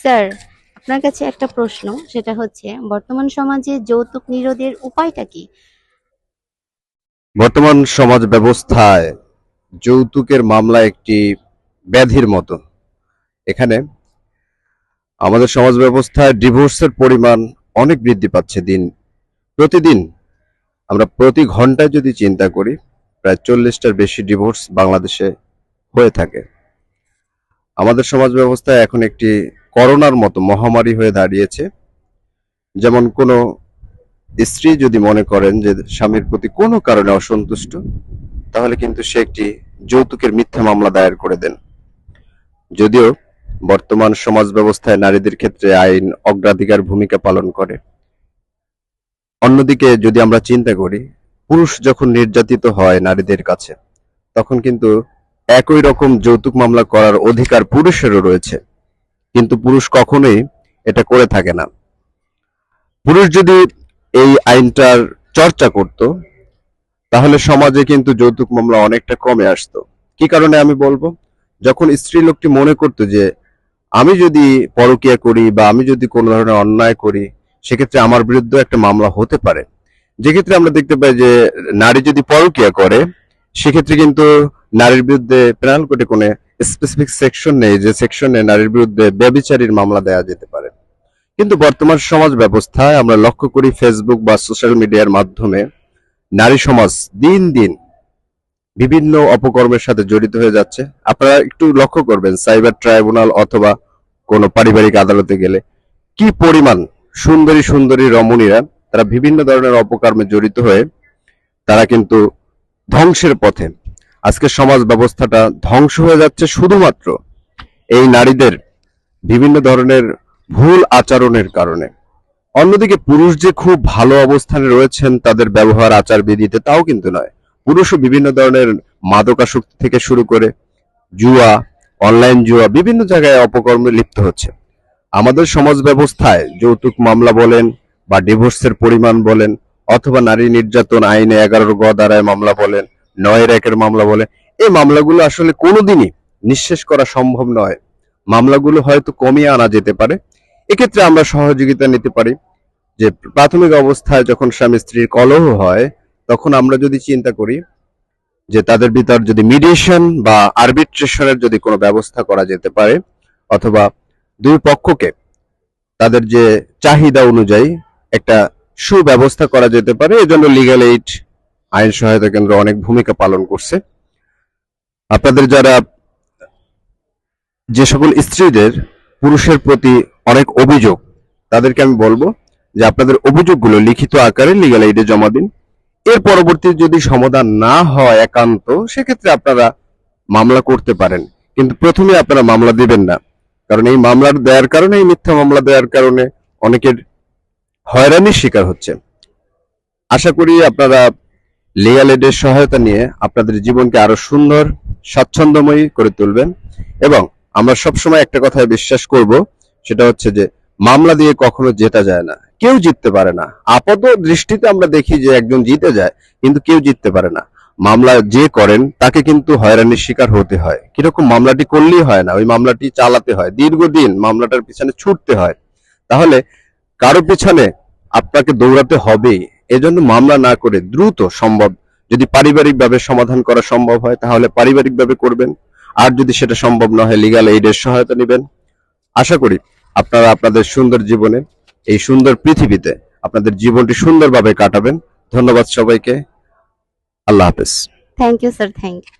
Sir, আপনার কাছে একটা প্রশ্ন, সেটা হচ্ছে, বর্তমান সমাজে যৌতুক নিরোধের উপায়টা কি? বর্তমান সমাজ ব্যবস্থায় যৌতুকের মামলা একটি ব্যাধির মতো। এখানে আমাদের সমাজ ব্যবস্থায় ডিভোর্সের পরিমাণ অনেক বৃদ্ধি পাচ্ছে দিন, প্রতিদিন। আমরা প্রতি ঘন্টায় যদি চিন্তা করি, প্রায় চল্লিশটার বেশি ডিভোর্স বাংলাদেশে হয়ে থাকে। আমাদের সমাজ ব্যবস্থায় এখন একটি করোনার মতো মহামারী হয়ে দাঁড়িয়েছে। যেমন কোনো স্ত্রী যদি মনে করেন যে স্বামীর প্রতি কোনো কারণে অসন্তুষ্ট, তাহলে কিন্তু সে একটি যৌতুকের মিথ্যা মামলা দায়ের করে দেন। যদিও বর্তমান সমাজ ব্যবস্থায় নারীদের ক্ষেত্রে আইন অগ্রাধিকার ভূমিকা পালন করে। অন্যদিকে যদি আমরা চিন্তা করি, পুরুষ যখন নির্যাতিত হয় নারীদের কাছে, তখন কিন্তু একই রকম যৌতুক মামলা করার অধিকার পুরুষেরও রয়েছে। কিন্তু পুরুষ কখনোই এটা করে থাকে না। পুরুষ যদি এই আইনটার চর্চা করত, তাহলে সমাজে কিন্তু যৌতুক মামলা অনেকটা কমে আসতো। কি কারণে আমি বলব? যখন স্ত্রী লোকটি মনে করতো যে, আমি যদি পরকিয়া করি বা আমি যদি কোনো ধরনের অন্যায় করি, সেক্ষেত্রে আমার বিরুদ্ধে একটা মামলা হতে পারে। যেক্ষেত্রে আমরা দেখতে পাই যে, নারী যদি পরকিয়া করে, সেক্ষেত্রে কিন্তু নারীর বিরুদ্ধে পেনাল কোডে কোনো স্পেসিফিক সেকশন নেই, যে সেকশনে নারীর বিরুদ্ধে ব্যবিচারীর মামলা দেওয়া যেতে পারে। কিন্তু বর্তমান সমাজ ব্যবস্থায় আমরা লক্ষ্য করি ফেসবুক বা সোশ্যাল মিডিয়ার মাধ্যমে নারী সমাজ দিন দিন বিভিন্ন অপকর্মের সাথে জড়িত হয়ে যাচ্ছে। আপনারা একটু লক্ষ্য করবেন সাইবার ট্রাইব্যুনাল অথবা কোনো পারিবারিক আদালতে গেলে কি পরিমাণ সুন্দরী সুন্দরী রমণীরা, তারা বিভিন্ন ধরনের অপকর্মে জড়িত হয়ে তারা কিন্তু ধ্বংসের পথে আজকে সমাজ ব্যবস্থাটা ধ্বংস হয়ে যাচ্ছে শুধুমাত্র এই নারীদের বিভিন্ন ধরনের ভুল আচরণের কারণে। অন্যদিকে পুরুষ যে খুব ভালো অবস্থানে রয়েছেন তাদের ব্যবহার, আচার বিধিতে তাও কিন্তু নয়। পুরুষও বিভিন্ন ধরনের মাদকাসক্তি থেকে শুরু করে জুয়া, অনলাইন জুয়া, বিভিন্ন জায়গায় অপকর্মে লিপ্ত হচ্ছে। আমাদের সমাজ ব্যবস্থায় যৌতুক মামলা বলেন বা ডিভোর্সের পরিমাণ বলেন অথবা নারী নির্যাতন আইনে এগারো গ দ্বারায় মামলা বলেন নয়ের একের মামলা বলে। এই মামলাগুলো আসলে কোনোদিনই নিঃশেষ করা সম্ভব নয়। মামলাগুলো হয়তো কমিয়ে আনা যেতে পারে। এক্ষেত্রে আমরা সহযোগিতা নিতে পারি যে প্রাথমিক অবস্থায় যখন স্বামী স্ত্রীর কলহ হয়, তখন আমরা যদি চিন্তা করি যে তাদের ভিতর যদি মিডিয়েশন বা আরবিট্রেশনের যদি কোনো ব্যবস্থা করা যেতে পারে, অথবা দুই পক্ষকে তাদের যে চাহিদা অনুযায়ী একটা সুব্যবস্থা করা যেতে পারে, এজন্য লিগ্যাল এইড আইন সহায়তা কেন্দ্র অনেক ভূমিকা পালন করছে। আপনাদের যারা যে সকল স্ত্রীদের পুরুষের প্রতি অনেক অভিযোগ, তাদেরকে আমি বলব যে আপনাদের অভিযোগগুলো লিখিত আকারে লিগাল এইডে জমা দিন। এর পরবর্তী যদি সমাধান না হয় একান্ত, সেক্ষেত্রে আপনারা মামলা করতে পারেন। কিন্তু প্রথমে আপনারা মামলা দিবেন না। কারণ এই মামলার দেওয়ার কারণে, এই মিথ্যা মামলা দেওয়ার কারণে অনেকের হয়রানির শিকার হচ্ছে আশা করি আপনারা লিগাল এডের সহায়তা নিয়ে আপনাদের জীবনকে আরও সুন্দর, স্বাচ্ছন্দ্যময়ী করে তুলবেন। এবং আমরা সবসময় একটা কথায় বিশ্বাস করব, সেটা হচ্ছে যে মামলা দিয়ে কখনো জেতা যায় না। কেউ জিততে পারে না। আপাত দৃষ্টিতে আমরা দেখি যে একজন জিতে যায়, কিন্তু কেউ জিততে পারে না। মামলা যে করেন, তাকে কিন্তু হয়রানির শিকার হতে হয়। কীরকম মামলাটি করলেই হয় না, ওই মামলাটি চালাতে হয়। দীর্ঘদিন মামলাটার পিছনে ছুটতে হয়। তাহলে কারও পিছনে আপনাকে দৌড়াতে হবেই। এজন্য মামলা না করে দ্রুত সম্ভব, যদি পারিবারিকভাবে সমাধান করা সম্ভব হয়, তাহলে পারিবারিকভাবে করবেন। আর যদি সেটা সম্ভব না হয় লিগাল এইডের সহায়তা নেবেন। আশা করি আপনারা আপনাদের সুন্দর জীবনে এই সুন্দর পৃথিবীতে আপনাদের জীবনটি সুন্দরভাবে কাটাবেন। ধন্যবাদ সবাইকে। আল্লাহ হাফেজ। Thank you sir thank you